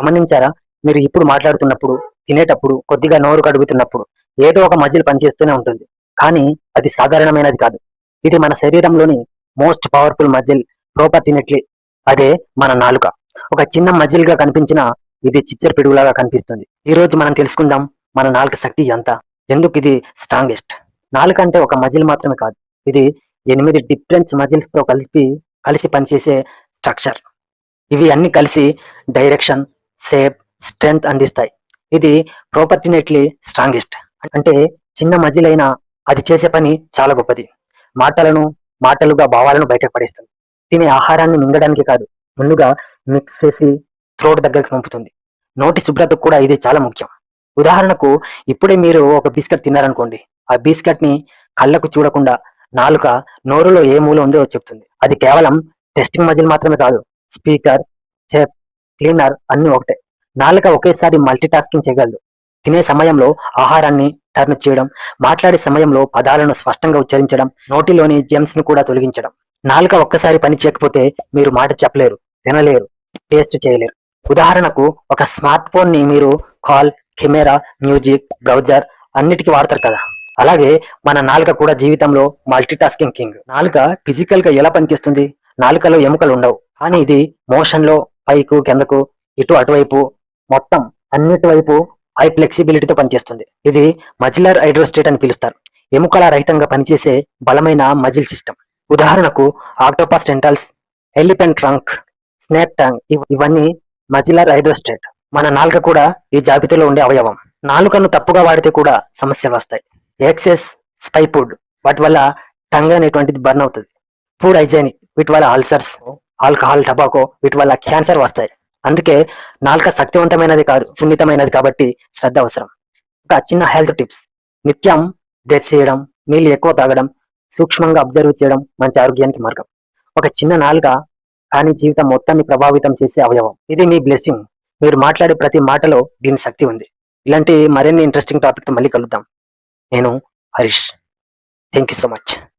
గమనించారా? మీరు ఇప్పుడు మాట్లాడుతున్నప్పుడు తినేటప్పుడు కొద్దిగా నోరు కడుగుతున్నప్పుడు ఏదో ఒక మజిల్ పనిచేస్తూనే ఉంటుంది. కానీ అది సాధారణమైనది కాదు. ఇది మన శరీరంలోని మోస్ట్ పవర్ఫుల్ మజిల్ ప్రోపర్ తినట్లే. అదే మన నాలుక. ఒక చిన్న మజిల్గా కనిపించిన ఇది చిచ్చర పిడుగులాగా కనిపిస్తుంది. ఈ రోజు మనం తెలుసుకుందాం మన నాలుక శక్తి ఎంత? ఎందుకు ఇది స్ట్రాంగెస్ట్? నాలుక అంటే ఒక మజిల్ మాత్రమే కాదు. ఇది ఎనిమిది డిఫరెంట్ మజిల్స్తో కలిపి కలిసి పనిచేసే స్ట్రక్చర్. ఇవి అన్ని కలిసి డైరెక్షన్ షేప్ స్ట్రెంగ్త్ అందిస్తాయి. ఇది ప్రోపర్టినేట్లీ స్ట్రాంగెస్ట్. అంటే చిన్న మజిలైన అది చేసే పని చాలా గొప్పది. మాటలను మాటలుగా భావాలను బయటకు పడేస్తుంది. తినే ఆహారాన్ని మింగడానికి కాదు ముందుగా మిక్స్ చేసి థ్రోట్ దగ్గరికి పంపుతుంది. నోటి శుభ్రతకు కూడా ఇది చాలా ముఖ్యం. ఉదాహరణకు ఇప్పుడే మీరు ఒక బిస్కెట్ తిన్నారనుకోండి. ఆ బిస్కెట్ని కళ్ళకు చూడకుండా నాలుక నోరులో ఏ మూల ఉందో చెప్తుంది. అది కేవలం టెస్టింగ్ మజిల్ మాత్రమే కాదు స్పీకర్ చెప్ క్లీనర్ అన్ని ఒకటే. నాలుక ఒకేసారి మల్టీటాస్కింగ్ చేయగలదు. తినే సమయంలో ఆహారాన్ని టర్న్ చేయడం మాట్లాడే సమయంలో పదాలను స్పష్టంగా ఉచ్చరించడం నోటిలోని జెమ్స్ను కూడా తొలగించడం. నాలుక ఒక్కసారి పని చేయకపోతే మీరు మాట చెప్పలేరు వినలేరు టేస్ట్ చేయలేరు. ఉదాహరణకు ఒక స్మార్ట్ ఫోన్ని మీరు కాల్ కెమెరా మ్యూజిక్ బ్రౌజర్ అన్నిటికీ వాడతారు కదా. అలాగే మన నాలుక కూడా జీవితంలో మల్టీటాస్కింగ్ కింగ్ నాలుక ఫిజికల్గా ఎలా పనిచేస్తుంది? నాలుకలో ఎముకలు ఉండవు. కానీ ఇది మోషన్లో పైకు కిందకు ఇటు అటువైపు మొత్తం అన్నిటి వైపు హై ఫ్లెక్సిబిలిటీతో పనిచేస్తుంది. ఇది మజిలర్ హైడ్రోస్టేట్ అని పిలుస్తారు. ఎముకల రహితంగా పనిచేసే బలమైన మజిల్ సిస్టమ్ ఉదాహరణకు octopus tentacles elephant trunk snake tongue ఇవన్నీ మజిలర్ హైడ్రోస్టేట్ మన నాలుక కూడా ఈ జాబితాలో ఉండే అవయవం. నాలుకను తప్పుగా వాడితే కూడా సమస్యలు వస్తాయి. ఎక్సెస్ స్పై ఫుడ్ వాటి వల్ల టంగ్ అనేటువంటిది బర్న్ అవుతుంది. ఫుడ్ హైజైనిక్ వీటి వల్ల అల్సర్స్ ఆల్కహాల్ టబాకో వీటి వల్ల క్యాన్సర్ వస్తాయి. అందుకే నాలుక శక్తివంతమైనది కాదు సున్నితమైనది కాబట్టి శ్రద్ధ అవసరం. ఒక చిన్న హెల్త్ టిప్స్. నిత్యం బ్రెత్ చేయడం నీళ్ళు ఎక్కువ తాగడం సూక్ష్మంగా అబ్జర్వ్ చేయడం మంచి ఆరోగ్యానికి మార్గం. ఒక చిన్న నాలుక కానీ జీవితం మొత్తాన్ని ప్రభావితం చేసే అవయవం. ఇది మీ బ్లెస్సింగ్. మీరు మాట్లాడే ప్రతి మాటలో దీని శక్తి ఉంది. ఇలాంటి మరిన్ని ఇంట్రెస్టింగ్ టాపిక్తో మళ్ళీ కలుద్దాం. నేను Harish. Thank you so much